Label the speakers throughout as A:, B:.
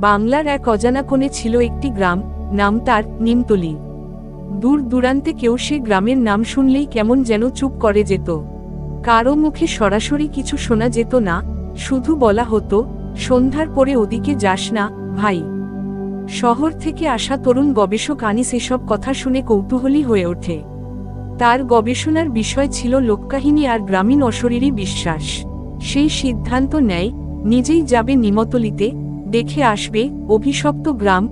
A: বাংলার এক অজানা কোণে ছিল একটি গ্রাম, নাম তার নিমতলি। দূর দূরান্তে কেউ সে গ্রামের নাম শুনলেই কেমন যেন চুপ করে যেত। কারও মুখে সরাসরি কিছু শোনা যেত না, শুধু বলা হতো, সন্ধ্যার পরে ওদিকে যাস না, ভাই। শহর থেকে আসা তরুণ গবেষক আনিস এসব কথা শুনে কৌতূহলী হয়ে ওঠে। তার গবেষণার বিষয় ছিল লোককাহিনী আর গ্রামীণ অশরীরী বিশ্বাস। সেই সিদ্ধান্ত নেয়, নিজেই যাবে নিমতলিতে দেখে আসবে, অভিশপ্ত গ্রাম।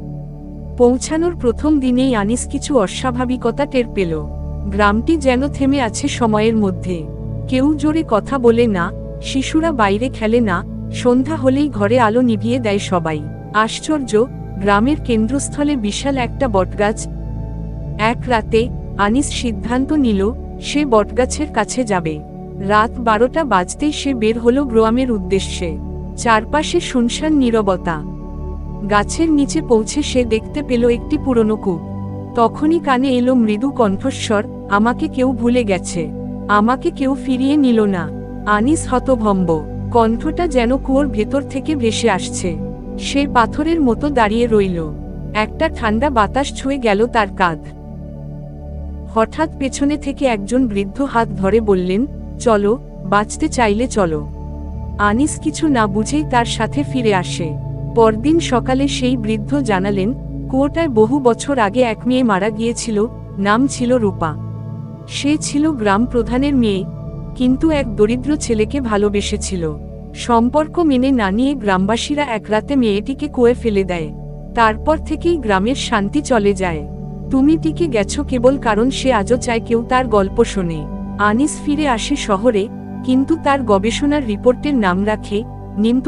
A: পৌঁছানোর প্রথম দিনেই আনিস কিছু অস্বাভাবিকতা টের পেল। গ্রামটি যেন থেমে আছে সময়ের মধ্যে। কেউ জোরে কথা বলে না, শিশুরা বাইরে খেলে না, সন্ধ্যা হলেই ঘরে আলো নিভিয়ে দেয় সবাই। আশ্চর্য, গ্রামের কেন্দ্রস্থলে বিশাল একটা বটগাছ। এক রাতে, আনিস সিদ্ধান্ত নিল, সে বটগাছের কাছে যাবে। রাত বারোটা বাজতেই সে বের হলো গ্রামের উদ্দেশ্যে। চারপাশে শুনশান নীরবতা। গাছের নিচে পৌঁছে সে দেখতে পেল একটি পুরনো কূপ। তখনই কানে এলো মৃদু কণ্ঠস্বর, আমাকে কেউ ভুলে গেছে। আমাকে কেউ ফিরিয়ে নিল না। আনিস হতভম্ব। কণ্ঠটা যেন কুয়োর ভেতর থেকে ভেসে আসছে। সে পাথরের মতো দাঁড়িয়ে রইল। একটা ঠান্ডা বাতাস ছুঁয়ে গেল তার কাঁধ। হঠাৎ পেছনে থেকে একজন বৃদ্ধ হাত ধরে বললেন, চলো, বাঁচতে চাইলে চলো। আনিস কিছু না বুঝেই তার সাথে ফিরে আসে। পরদিন সকালে সেই বৃদ্ধ জানালেন, কুয়োটায় বহু বছর আগে এক মেয়ে মারা গিয়েছিল, নাম ছিল রূপা। সে ছিল গ্রাম প্রধানের মেয়ে, কিন্তু এক দরিদ্র ছেলেকে ভালোবেসেছিল। সম্পর্ক মেনে না নিয়ে গ্রামবাসীরা এক রাতে মেয়েটিকে কুয়ে ফেলে দেয়। তারপর থেকেই গ্রামের শান্তি চলে যায়। তুমি টিকে গেছো কেবল কারণ সে আজও চায় কেউ তার গল্প শোনে। আনিস ফিরে আসে শহরে কিন্তু তার গবেষণার রিপোর্টের নাম রাখে নিমত